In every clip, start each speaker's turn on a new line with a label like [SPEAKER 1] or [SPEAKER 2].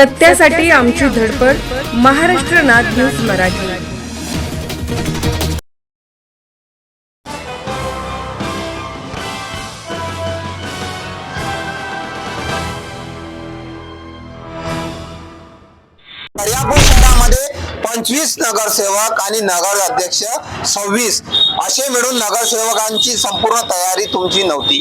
[SPEAKER 1] सत्यासाठी आमची धडपड महाराष्ट्र नाथ न्यूज मराठी.
[SPEAKER 2] पंचवीस नगरसेवक आणि नगर अध्यक्ष सव्वीस असे मिळून नगरसेवकांची संपूर्ण तयारी तुमची नव्हती.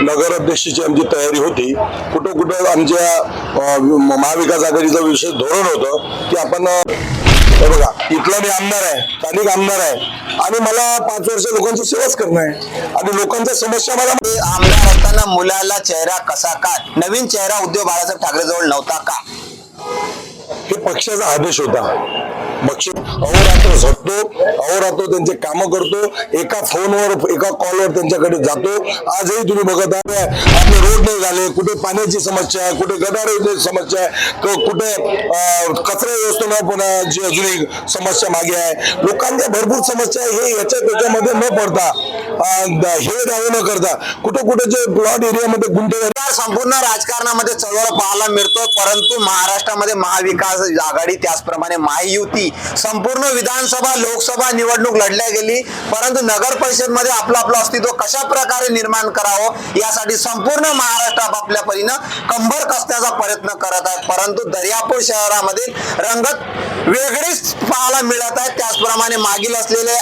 [SPEAKER 3] नगराध्यक्षाची आमची तयारी होती. कुठं कुठं आमच्या महाविकास आघाडीचं विशेष धोरण होतं की आपण हे बघा इथला मी आमदार आहे स्थानिक आमदार आहे आणि मला पाच वर्ष लोकांची सेवाच करणं आहे. आणि लोकांच्या समस्या मला
[SPEAKER 2] आमदार असताना मुलाला चेहरा कसा काय नवीन चेहरा उद्धव बाळासाहेब ठाकरे जवळ नव्हता का?
[SPEAKER 3] हे पक्षाचा आदेश होता. पक्ष अहोरात्र झटतो अहोरात्र त्यांचे कामं करतो एका फोनवर एका कॉलवर त्यांच्याकडे जातो. आजही तुम्ही बघत आहे आपले रोड नाही झाले कुठे पाण्याची समस्या आहे कुठे गटार समस्या आहे कुठे अं, कचरा व्यवस्थापनाची अजून एक समस्या मागे आहे. लोकांच्या भरपूर समस्या आहे हे याच्या त्याच्यामध्ये न पडता हे दावे न करता कुठं कुठे जे प्लॉट एरियामध्ये गुंठे
[SPEAKER 2] संपूर्ण राजकारणामध्ये चळवळ पाहायला मिळतो परंतु महाराष्ट्रामध्ये महाविकास आघाडी त्याचप्रमाणे महायुती संपूर्ण विधानसभा लोकसभा निवडणूक लढल्या गेली. परंतु नगर परिषदमध्ये आपलं आपलं अस्तित्व कशा प्रकारे निर्माण करावं यासाठी संपूर्ण महाराष्ट्र आपापल्या परीनं कंबर कसण्याचा प्रयत्न करत आहे परंतु दर्यापूर शहरामध्ये रंगत वेगळीच पाहायला मिळत आहे. त्याचप्रमाणे मागील असलेले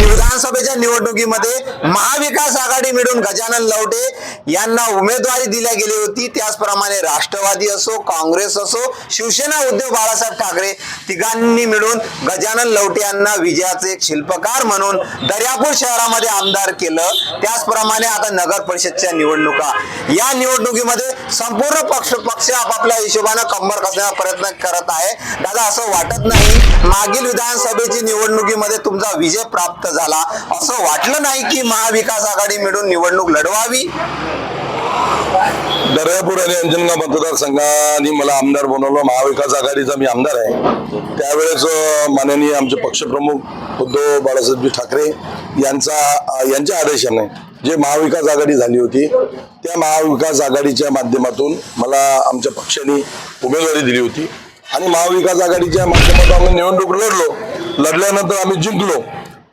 [SPEAKER 2] विधानसभेच्या निवडणुकीमध्ये महाविकास आघाडी मिळून गजानन लवटे यांना उमेदवारी दिल्या गेली होती. त्याचप्रमाणे राष्ट्रवादी असो काँग्रेस असो शिवसेना उद्धव बाळासाहेब ठाकरे तिघांनी मिळून गजानन लवटे यांना विजयाचे एक शिल्पकार म्हणून दर्यापूर शहरामध्ये आमदार केलं. त्याचप्रमाणे आता नगर परिषदच्या निवडणुका. या निवडणुकीमध्ये संपूर्ण पक्ष पक्ष आपापल्या हिशोबानं कंबर कसण्याचा प्रयत्न करत आहे. दादा असं वाटत नाही मागील विधानसभेची निवडणुकीमध्ये तुमचा विजय प्राप्त झाला. असं वाटलं नाही की महाविकास आघाडी मिळून निवडणूक लढवावी?
[SPEAKER 3] दर्यापूर आणि अंजनगाव मतदारसंघाने मला आमदार बनवलं. महाविकास आघाडीचा मी आमदार आहे. त्यावेळेस माननीय आमचे पक्षप्रमुख उद्धव बाळासाहेबजी ठाकरे यांचा यांच्या आदेशाने जे महाविकास आघाडी झाली होती त्या महाविकास आघाडीच्या माध्यमातून मला आमच्या पक्षाने उमेदवारी दिली होती. आणि महाविकास आघाडीच्या माध्यमातून आम्ही निवडणूक लढलो. लढल्यानंतर आम्ही जिंकलो.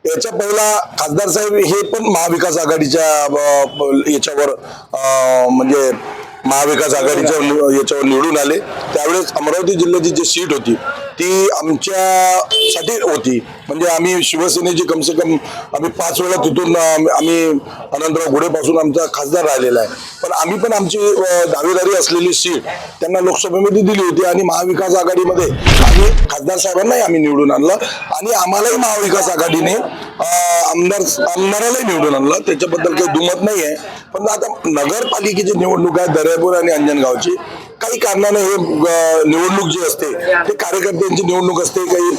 [SPEAKER 3] याच्या पहिला खासदार साहेब हे पण महाविकास आघाडीच्या याच्यावर म्हणजे महाविकास आघाडीच्या नि- याच्यावर निवडून आले. त्यावेळेस अमरावती जिल्ह्याची जी सीट होती ती आमच्यासाठी होती. म्हणजे आम्ही शिवसेनेची कम से कम आम्ही पाच वेळा तिथून आम्ही अनंतराव घोडेपासून आमचा खासदार राहिलेला आहे. पण आम्ही पण आमची दावेदारी असलेली सीट त्यांना लोकसभेमध्ये दिली होती आणि महाविकास आघाडीमध्ये आम्ही खासदार साहेबांनाही आम्ही निवडून आणलं आणि आम्हालाही महाविकास आघाडीने आमदार आमदारालाही निवडून आणलं. त्याच्याबद्दल काही दुमत नाही आहे. पण आता नगरपालिकेची निवडणूक आहे दर्यापूर आणि अंजनगावची काही कारणाने हे निवडणूक जी असते ते कार्यकर्त्यांची निवडणूक असते काही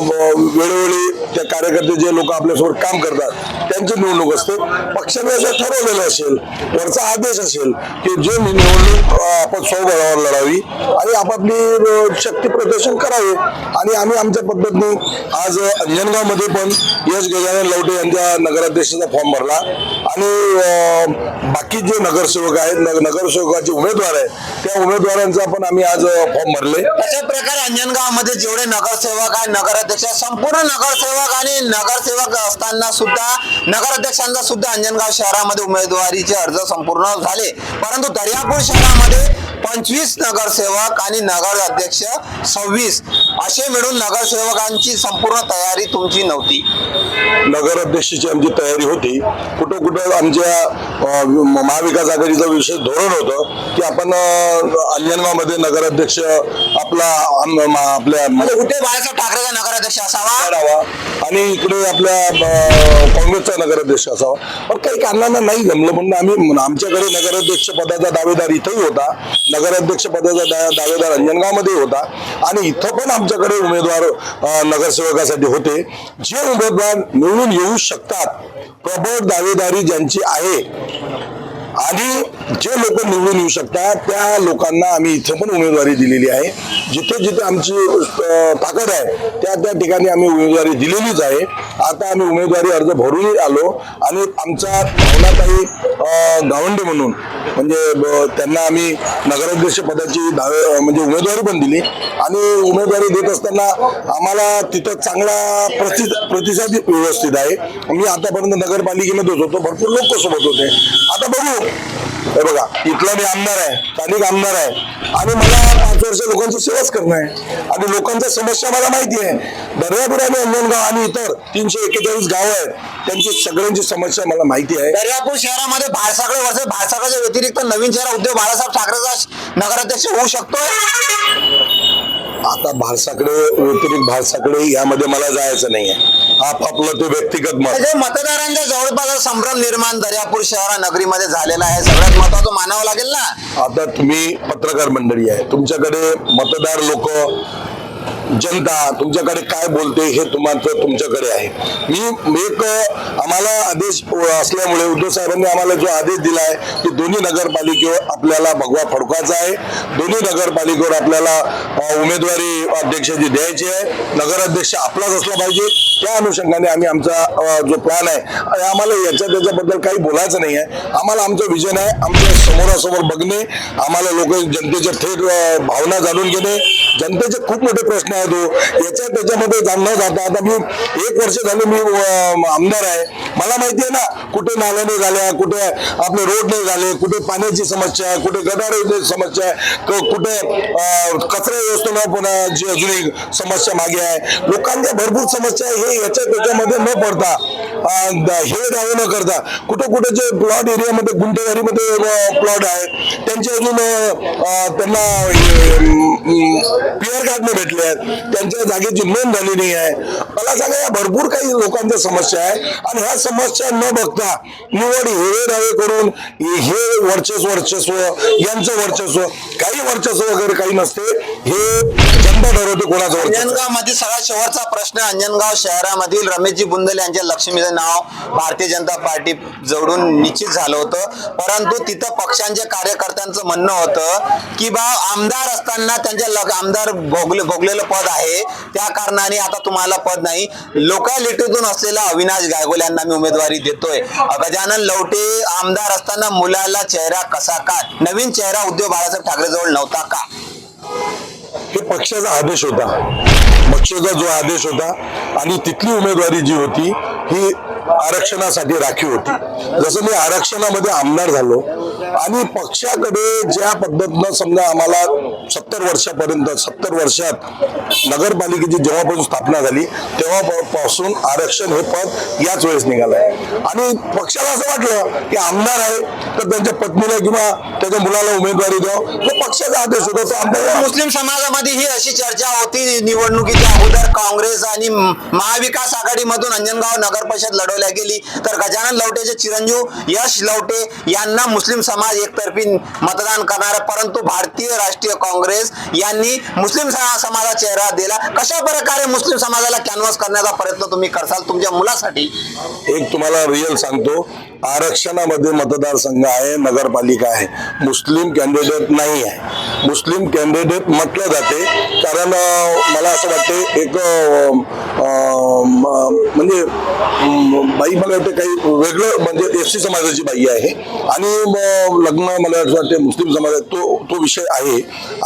[SPEAKER 3] वेळोवेळी त्या कार्यकर्ते जे लोक आपल्यासोबत काम करतात त्यांची निवडणूक असते. पक्षाने जर ठरवलेलं असेल वरचा आदेश असेल की जे निवडणूक आपण स्वबळावर लढावी आणि आपापली शक्ती प्रदर्शन करावे. आणि आम्ही आमच्या पद्धतीने आज अंजनगावमध्ये पण यश गजानन लवटे यांच्या नगराध्यक्षाचा फॉर्म भरला. आणि अं, बाकी जे नगरसेवक आहेत नगरसेवकाचे उमेदवार आहेत त्या उमेदवारांचा पण आम्ही आज फॉर्म भरले.
[SPEAKER 2] अशा प्रकारे अंजनगावमध्ये जेवढे नगरसेवक आहे नगराध्यक्ष संपूर्ण नगरसेवक आणि नगरसेवक असताना सुद्धा नगराध्यक्षांचा सुद्धा अंजनगाव शहरामध्ये उमेदवारीचे अर्ज संपूर्ण झाले. परंतु दर्यापूर शहरामध्ये पंचवीस नगरसेवक आणि नगर अध्यक्ष सव्वीस असे मिळून नगरसेवकांची संपूर्ण तयारी तुमची नव्हती.
[SPEAKER 3] नगराध्यक्षाची आमची तयारी होती. कुठं कुठं आमच्या महाविकास आघाडीचं विशेष धोरण होतं की आपण अंजनगावमध्ये नगराध्यक्ष आपला आपल्या
[SPEAKER 2] म्हणजे उद्धव बाळासाहेब ठाकरेचा नगराध्यक्ष असावा?
[SPEAKER 3] आणि इकडे आपल्या काँग्रेसचा नगराध्यक्ष असावा. पण काही कारणानं नाही जमलं म्हणून आम्ही आमच्याकडे नगराध्यक्ष पदाचा दावेदार इथंही होता. नगराध्यक्ष पदाचा दा- दावेदार अंजनगावमध्ये होता. आणि इथं पण आमच्याकडे उमेदवार नगरसेवकासाठी होते. जे उमेदवार निवडून येऊ शकतात प्रबळ दावेदारी ज्यांची आहे आणि जे लोक निवडून येऊ शकतात त्या लोकांना आम्ही इथं पण उमेदवारी दिलेली आहे. जिथे जिथे आमची ताकद आहे त्या त्या ठिकाणी आम्ही उमेदवारी दिलेलीच आहे. आता आम्ही उमेदवारी अर्ज भरूनही आलो आणि आमचा भावनाताई अं, गावंडे म्हणून म्हणजे त्यांना आम्ही नगराध्यक्ष पदाची दावे म्हणजे उमेदवारी पण दिली. आणि उमेदवारी देत असताना आम्हाला तिथं चांगला प्रति प्रतिसाद व्यवस्थित आहे. मी आतापर्यंत नगरपालिकेमध्येच होतो भरपूर लोक सोबत होते. आता बघू. हे बघा इथला मी आमदार आहे स्थानिक आमदार आहे. आणि मला पाच वर्ष लोकांची सेवाच करणं आहे. आणि लोकांच्या समस्या मला माहिती आहे. दर्यापूर आणि अंजनगाव आणि इतर तीनशे एक्केचाळीस गाव आहेत. त्यांची सगळ्यांची समस्या मला माहिती आहे.
[SPEAKER 2] दर्यापूर शहरामध्ये भाडसाकळे वर्ष भाडसाकळच्या व्यतिरिक्त नवीन शहर उद्योग बाळासाहेब ठाकरेचा नगराध्यक्ष होऊ शकतोय?
[SPEAKER 3] आता भारसाकडे व्यतिरिक्त भारसाकडे यामध्ये मला जायचं नाहीये. आपापलं ते व्यक्तिगत मत.
[SPEAKER 2] म्हणजे मतदारांच्या जवळपास संभ्रम निर्माण दर्यापूर शहरा नगरीमध्ये झालेला आहे. सगळ्यात महत्वाचं मानावं लागेल ना?
[SPEAKER 3] आता तुम्ही पत्रकार मंडळी आहे. तुमच्याकडे मतदार लोक जनता तुमच्याकडे काय बोलते हे तुम्हाला तुमच्याकडे आहे. मी एक आम्हाला आदेश असल्यामुळे उद्धव साहेबांनी आम्हाला जो आदेश दिला आहे की दोन्ही नगरपालिकेवर आपल्याला भगवा फडकवायचा आहे. दोन्ही नगरपालिकेवर आपल्याला उमेदवारी अध्यक्षाची द्यायची आहे नगराध्यक्ष आपलाच असला पाहिजे. त्या अनुषंगाने आम्ही आमचा जो प्लॅन आहे आणि आम्हाला याच्या त्याच्याबद्दल काही बोलायचं नाही आहे. आम्हाला आमचं विजन आहे आमच्या समोरासमोर बघणे आम्हाला लोक जनतेच्या थेट भावना जाणून घेणे जनतेचे खूप मोठे प्रश्न आहेत तो याच्या त्याच्यामध्ये जाण न जाता. आता मी एक वर्ष झाले मी आमदार आहे. मला माहिती आहे ना कुठे नाल्या नाही झाल्या कुठे आपले रोड नाही झाले कुठे पाण्याची समस्या आहे कुठे गटाराची समस्या आहे कुठे अ, कचरा व्यवस्थापनाची अजून एक समस्या मागे आहे. लोकांच्या भरपूर समस्या आहे. हे याच्या त्याच्यामध्ये न पडता हे दावे न करता कुठे कुठे जे प्लॉट एरियामध्ये गुंठेवारीमध्ये प्लॉट आहे त्यांचे अजून त्यांना पिअर कार्ड नाही भेटले आहेत. त्यांच्या जागेची नोंद झाली नाही आहे. मला सांगा या भरपूर काही लोकांच्या समस्या आहे आणि ह्या समस्या न बघता निवड हे दावे करून हे वर्चस्व वर्चस्व यांचं वर्चस्व काही वर्चस्व वगैरे काही नसते हे जनता ठरवते कोणाचं
[SPEAKER 2] अंजनगावमध्ये सगळ्यात शेवटचा प्रश्न अंजनगाव शहरामधील रमेशजी बुंदल यांच्या लक्ष्मीचं नाव भारतीय जनता पार्टी जवळून निश्चित झालं होतं. परंतु तिथं पक्षांच्या कार्यकर्त्यांचं म्हणणं होतं की बा आमदार असताना त्यांच्या आमदार भोगले भोगलेलं पद आहे. त्या कारणाने आता तुम्हाला पद नाही. लोकॅलिटीतून असलेला अविनाश गायगोल यांना मी उमेदवारी देतोय. गजानन लवटे आमदार असताना मुलाला चेहरा कसा का? नवीन चेहरा उद्धव बाळासाहेब ठाकरे जवळ नव्हता का?
[SPEAKER 3] हे पक्षाचा आदेश होता. पक्षाचा जो आदेश होता आणि तिथली उमेदवारी जी होती ही आरक्षणासाठी राखीव होती. जसं मी आरक्षणामध्ये आमदार झालो आणि पक्षाकडे ज्या पद्धतीनं समजा आम्हाला सत्तर वर्षापर्यंत सत्तर वर्षात नगरपालिकेची जेव्हापासून स्थापना झाली तेव्हापासून आरक्षण हे पद याच वेळेस निघालंय. आणि पक्षाला असं वाटलं की आमदार आहे त्यांच्या पत्नीला किंवा त्याच्या मुलाला उमेदवारी द्यावं? तो पक्षाचा आदेश होता तो आमदार
[SPEAKER 2] मुस्लिम समाजामध्ये ही अशी चर्चा होती निवडणुकीच्या अगोदर. काँग्रेस आणि महाविकास आघाडीमधून अंजनगाव नगर परिषद लढवल्या गेली. तर गजानन लवटेचे चिरंजीव यश लवटे यांना मुस्लिम समाज एकतर्फी मतदान करणार. परंतु भारतीय राष्ट्रीय काँग्रेस यांनी मुस्लिम समाजाचा चेहरा दिला. कशा प्रकारे मुस्लिम समाजाला कॅनव्हास करण्याचा प्रयत्न तुम्ही करसाल तुमच्या मुलासाठी?
[SPEAKER 3] एक तुम्हाला रिअल सांगतो. आरक्षणामध्ये मतदारसंघ आहे नगरपालिका आहे. मुस्लिम कॅन्डिडेट नाही आहे. मुस्लिम कॅन्डिडेट म्हटलं जाते. कारण मला असं वाटते एक म्हणजे बाई मला वाटते काही वेगळं म्हणजे एस सी समाजाची बाई आहे. आणि लग्न मला असं वाटते मुस्लिम समाज तो तो विषय आहे.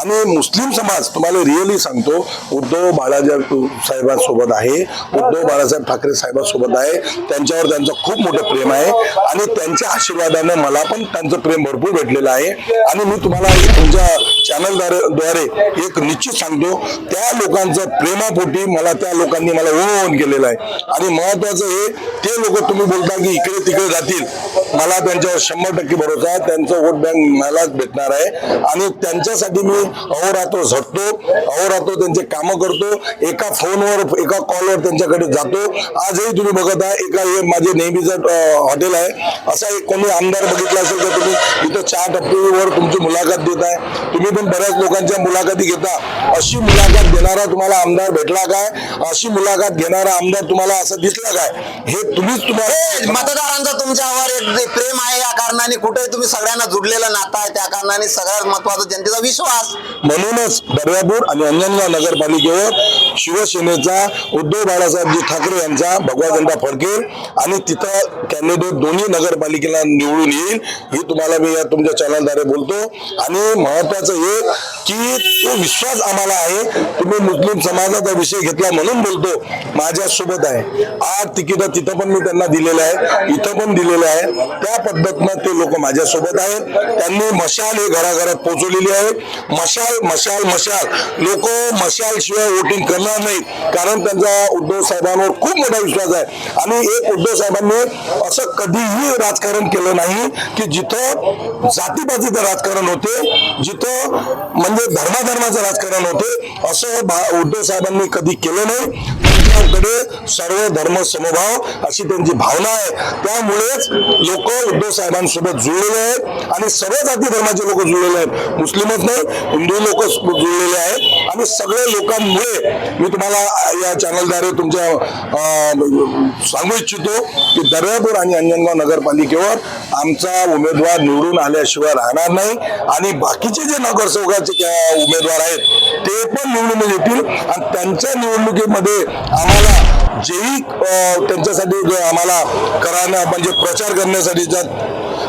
[SPEAKER 3] आणि मुस्लिम समाज तुम्हाला रिअली सांगतो उद्धव बाळासाहेब साहेबांसोबत आहे. उद्धव बाळासाहेब ठाकरे साहेबांसोबत आहे. त्यांच्यावर त्यांचं खूप मोठं प्रेम आहे. आणि त्यांच्या आशीर्वादाने मला पण त्यांचं प्रेम भरपूर भेटलेलं आहे. आणि मी तुम्हाला तुमच्या चॅनलद्वारे द्वारे एक निश्चित सांगतो त्या लोकांचं प्रेमापोटी मला त्या लोकांनी मला ओळवून केलेलं आहे. आणि महत्वाचं हे ते लोक तुम्ही बोलता की इकडे तिकडे जातील. मला त्यांच्यावर शंभर टक्के भरोसा आहे त्यांचं वोट बँक मलाच भेटणार आहे. आणि त्यांच्यासाठी मी अहोरात्र झटतो अहोरात्र त्यांचे कामं करतो एका फोनवर एका कॉलवर त्यांच्याकडे जातो. आजही तुम्ही बघत आहे एका हे माझे नेहमीचं हॉटेल आहे. असा एक कोणी आमदार बघितला असेल तर तुम्ही इथं चहा टप्पीवर तुमची मुलाखत देत आहे तुम्ही पण बऱ्याच लोकांच्या मुलाखती घेता. अशी मुलाखत देणारा तुम्हाला आमदार भेटला काय? अशी मुलाखत घेणारा आमदार तुम्हाला असं दिसला काय? हे तुम्हीच तुम्हाला
[SPEAKER 2] मतदारांचं तुमच्यावर एक प्रेम आहे. या कारणाने कुठे तुम्ही सगळ्यांना जुडलेलं नातं आहे. त्या कारणाने सगळ्यात महत्वाचं जनतेचा विश्वास.
[SPEAKER 3] म्हणूनच दर्यापूर आणि अंजनगाव नगरपालिकेवर शिवसेनेचा उद्धव बाळासाहेबजी ठाकरे यांचा भगवा झेंडा फडकेल आणि तिथं कॅन्डिडेट दोन्ही नगरपालिकेला निवडून येईल ही तुम्हाला मी या तुमच्या चॅनलद्वारे बोलतो. आणि महत्वाचं हे की तो विश्वास आम्हाला आहे. तुम्ही मुस्लिम समाजाचा विषय घेतला म्हणून बोलतो. माझ्या सोबत आहे. आठ तिकीट तिथं पण मी त्यांना दिलेलं आहे. इथं पण दिलेलं आहे. त्या पद्धतीनं ते लोक माझ्यासोबत आहेत. त्यांनी मशाल हे घराघरात पोहोचवलेली आहे. मशाल मशाल मशाल. लोक मशाल शिवाय वोटिंग करणार नाहीत कारण त्यांचा उद्धव साहेबांवर खूप मोठा विश्वास आहे. आणि एक उद्धव साहेबांनी असं कधीही राजकारण केलं नाही की जिथं जातीपातीचं राजकारण होते जिथं म्हणजे धर्माधर्माचं राजकारण होते असं उद्धव साहेबांनी कधी केलं नाही. त्यांच्याकडे सर्व धर्म समभाव अशी त्यांची भावना आहे. त्यामुळेच लोक उद्धव साहेबांसोबत जुळलेले आहेत आणि सर्व जाती धर्माचे लोक जुळलेले आहेत. मुस्लिमच नाही हिंदू लोक जुळलेले आहेत. आणि सगळ्या लोकांमुळे मी तुम्हाला या चॅनलद्वारे तुमच्या सांगू इच्छितो की दर्यापूर आणि अंजनगाव नगरपालिकेवर आमचा उमेदवार निवडून आल्याशिवाय राहणार नाही. आणि बाकीचे जे नगरसेवकाचे उमेदवार आहेत ते पण निवडून येतील. आणि त्यांच्या निवडणुकीमध्ये आम्हाला जेही अं, त्यांच्यासाठी आम्हाला करायला म्हणजे प्रचार करण्यासाठी जर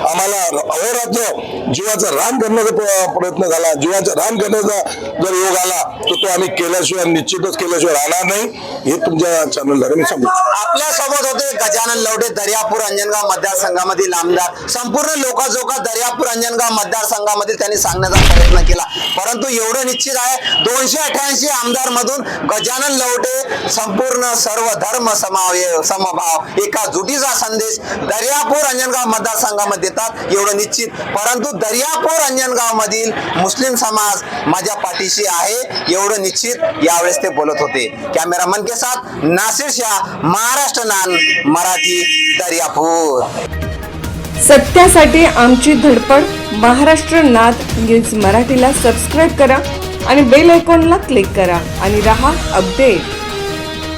[SPEAKER 3] आम्हाला अहोरात्र जीवाचा रान करण्याचा प्रयत्न झाला. जीवाचा रान करण्याचा जर योग आला तर तो आम्ही केल्याशिवाय निश्चितच केल्याशिवाय राहणार नाही. हे तुमच्या चॅनलद्वारे मी सांगू
[SPEAKER 2] आपल्यासोबत होते गजानन लवडे दर्यापूर अंजनगाव मतदारसंघामधील आमदार. संपूर्ण लोकाजोका दर्यापूर अंजनगाव मतदारसंघामधील त्यांनी सांगण्याचा प्रयत्न केला. परंतु एवढं निश्चित आहे दोनशे अठ्याऐंशी आमदार मधून गजानन लवटे संपूर्ण सर्व धर्म समाव समभाव एका जुटीचा संदेश दर्यापूर अंजनगाव मतदारसंघामध्ये देतात एवढं निश्चित. परंतु दर्यापूर अंजनगाव मधील मुस्लिम समाज माझ्या पाठीशी आहे एवढं निश्चित. यावेळेस ते बोलत होते. कॅमेरामन के साथ नासिर शाह महाराष्ट्र नान मराठी दर्यापूर।
[SPEAKER 1] सत्यासाठी आमची धडपड महाराष्ट्र नाद न्यूज मराठीला सबस्क्राईब करा आणि बेल आयकॉनला क्लिक करा आणि रहा अपडेट